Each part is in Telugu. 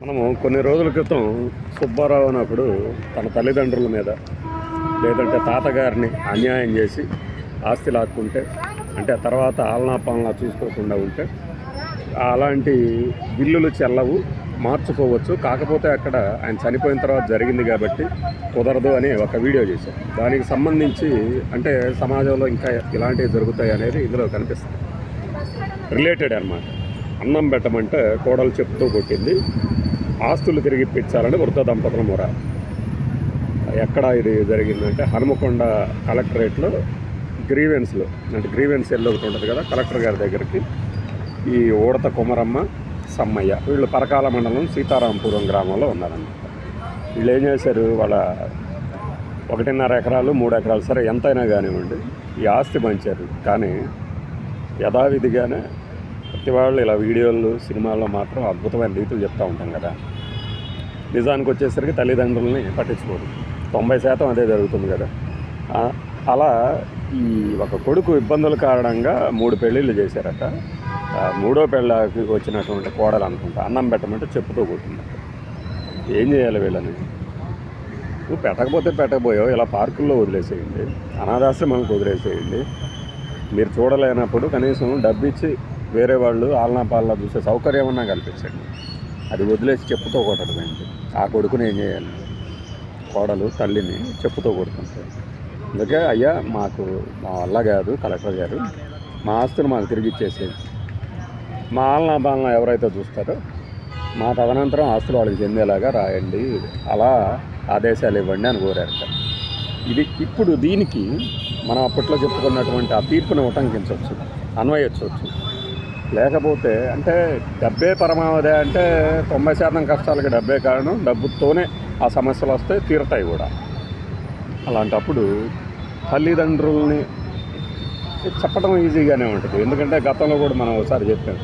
మనము కొన్ని రోజుల క్రితం సుబ్బారావు అన్నప్పుడు తన తల్లిదండ్రుల మీద లేదంటే తాతగారిని అన్యాయం చేసి ఆస్తి లాక్కుంటే అంటే తర్వాత ఆలనా పాలనా చూసుకోకుండా ఉంటే అలాంటి బిల్లులు చెల్లవు మార్చుకోవచ్చు. కాకపోతే అక్కడ ఆయన చనిపోయిన తర్వాత జరిగింది కాబట్టి కుదరదు అని ఒక వీడియో చేశారు. దానికి సంబంధించి అంటే సమాజంలో ఇంకా ఇలాంటివి జరుగుతాయి అనేది ఇందులో కనిపిస్తుంది. రిలేటెడ్ అన్నమాట. అన్నం పెట్టమంటే కోడలు చెప్తూ కొట్టింది. ఆస్తులు తిరిగి ఇప్పించాలని వృద్ధ దంపతుల మొర. ఎక్కడ ఇది జరిగిందంటే హనుమకొండ కలెక్టరేట్లో గ్రీవెన్స్లో అంటే గ్రీవెన్స్ ఎల్ ఒకటి ఉంటుంది కదా కలెక్టర్ గారి దగ్గరికి ఈ ఓడత కుమరమ్మ సమ్మయ్య వీళ్ళు పరకాల మండలం సీతారాంపురం గ్రామంలో ఉన్నారన్నమాట. వీళ్ళు ఏం చేశారు వాళ్ళ ఒకటిన్నర ఎకరాలు మూడు ఎకరాలు సరే ఎంతైనా కానివ్వండి ఈ ఆస్తి పంచారు. కానీ యథావిధిగానే ప్రతి వాళ్ళు ఇలా వీడియోలు సినిమాల్లో మాత్రం అద్భుతమైన రీతులు చెప్తూ ఉంటాం కదా. నిజానికి వచ్చేసరికి తల్లిదండ్రులని పట్టించుకోరు. తొంభై శాతం అదే జరుగుతుంది కదా. అలా ఈ ఒక కొడుకు ఇబ్బందుల కారణంగా మూడు పెళ్ళిళ్ళు చేశారట. మూడో పెళ్ళకి వచ్చినటువంటి కోడలు అనుకుంటా అన్నం పెట్టమంటే చెప్పుతూ కూర్చుందట ఏం చేయాలి వీళ్ళని? నువ్వు పెట్టకపోతే పెట్టకపోయావు ఇలా పార్కుల్లో వదిలేసేయండి. అనాథాశ్రమాలకు వదిలేసేయండి. మీరు చూడలేనప్పుడు కనీసం డబ్బు ఇచ్చి వేరే వాళ్ళు ఆలనా పాలనా చూసే సౌకర్యం ఉన్నా కల్పించండి. అది వదిలేసి చెప్పుతో కొట్టడం ఏంటి? ఆ కొడుకుని ఏం చేయాలి? కోడలు తల్లిని చెప్పుతో కొడుతుంటారు. అందుకే అయ్యా మాకు మా వల్ల కాదు కలెక్టర్ గారు. మా ఆస్తులు మాకు తిరిగి ఇచ్చేసేయండి మా ఆలనా పాలన ఎవరైతే చూస్తారో మా తదనంతరం ఆస్తులు వాళ్ళకి చెందేలాగా రాయండి. అలా ఆదేశాలు ఇవ్వండి అని కోరారట ఇది ఇప్పుడు దీనికి మనం అప్పట్లో చెప్పుకున్నటువంటి ఆ తీర్పును ఉటంకించవచ్చు అన్వయించవచ్చు. లేకపోతే అంటే డబ్బే పరమావధి అంటే తొంభై శాతం కష్టాలకి డబ్బే కారణం. డబ్బుతోనే ఆ సమస్యలు వస్తే తీరుతాయి కూడా. అలాంటప్పుడు తల్లిదండ్రుల్ని చెప్పడం ఈజీగానే ఉంటుంది. ఎందుకంటే గతంలో కూడా మనం ఒకసారి చెప్పాం.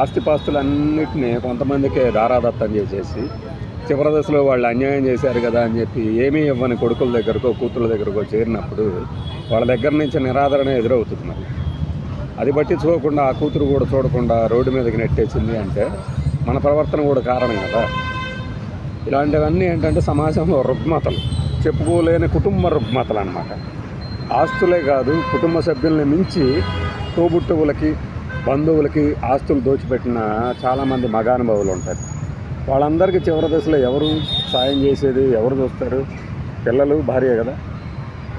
ఆస్తిపాస్తులన్నిటినీ కొంతమందికే దారాదత్తం చేసేసి చివరి దశలో వాళ్ళు అన్యాయం చేశారు కదా అని చెప్పి ఏమీ ఇవ్వని కొడుకుల దగ్గరకో కూతుళ్ళ దగ్గరకో చేరినప్పుడు వాళ్ళ దగ్గర నుంచి నిరాదరణ ఎదురవుతుంది మరి. అది బట్టి చూడకుండా ఆ కూతురు కూడా చూడకుండా రోడ్డు మీదకి నెట్టేసింది అంటే మన ప్రవర్తన కూడా కారణం కదా. ఇలాంటివన్నీ ఏంటంటే సమాజంలో రుగ్మతలు చెప్పుకోలేని కుటుంబ రుగ్మతలు అనమాట ఆస్తులే కాదు కుటుంబ సభ్యుల్ని మించి తోబుట్టువులకి బంధువులకి ఆస్తులు దోచిపెట్టిన చాలామంది మగానుభవులు ఉంటారు. వాళ్ళందరికీ చివరి దశలో ఎవరు సాయం చేసేది ఎవరు చూస్తారు? పిల్లలు భార్య కదా.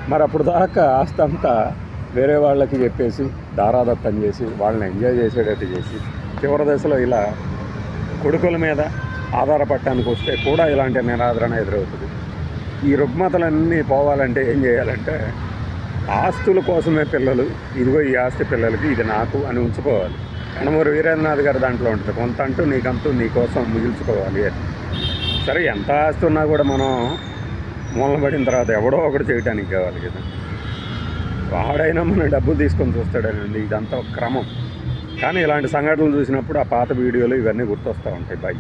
మరి అప్పుడు దాకా ఆస్తి అంతా వేరే వాళ్ళకి చెప్పేసి దారాదత్తం చేసి వాళ్ళని ఎంజాయ్ చేసేటట్టు చేసి చివరి దశలో ఇలా కొడుకుల మీద ఆధారపడటానికి వస్తే కూడా ఇలాంటి నిరాదరణ ఎదురవుతుంది. ఈ రుగ్మతలన్నీ పోవాలంటే ఏం చేయాలంటే ఆస్తుల కోసమే పిల్లలు ఇదిగో ఈ ఆస్తి పిల్లలకి ఇది నాకు అని ఉంచుకోవాలి. కనుమూరు వీరేంద్రనాథ్ గారు దాంట్లో ఉంటుంది కొంత అంటూ నీకంటూ నీకోసం మిగిల్చుకోవాలి అని. సరే ఎంత ఆస్తి ఉన్నా కూడా మనం మూలబడిన తర్వాత ఎవడో ఒకటి చేయడానికి కావాలి కదా. వాడైనా మనం డబ్బులు తీసుకొని చూస్తాడనండి ఇదంతా ఒక క్రమం. కానీ ఇలాంటి సంఘటనలు చూసినప్పుడు ఆ పాత వీడియోలు ఇవన్నీ గుర్తొస్తూ ఉంటాయి. బై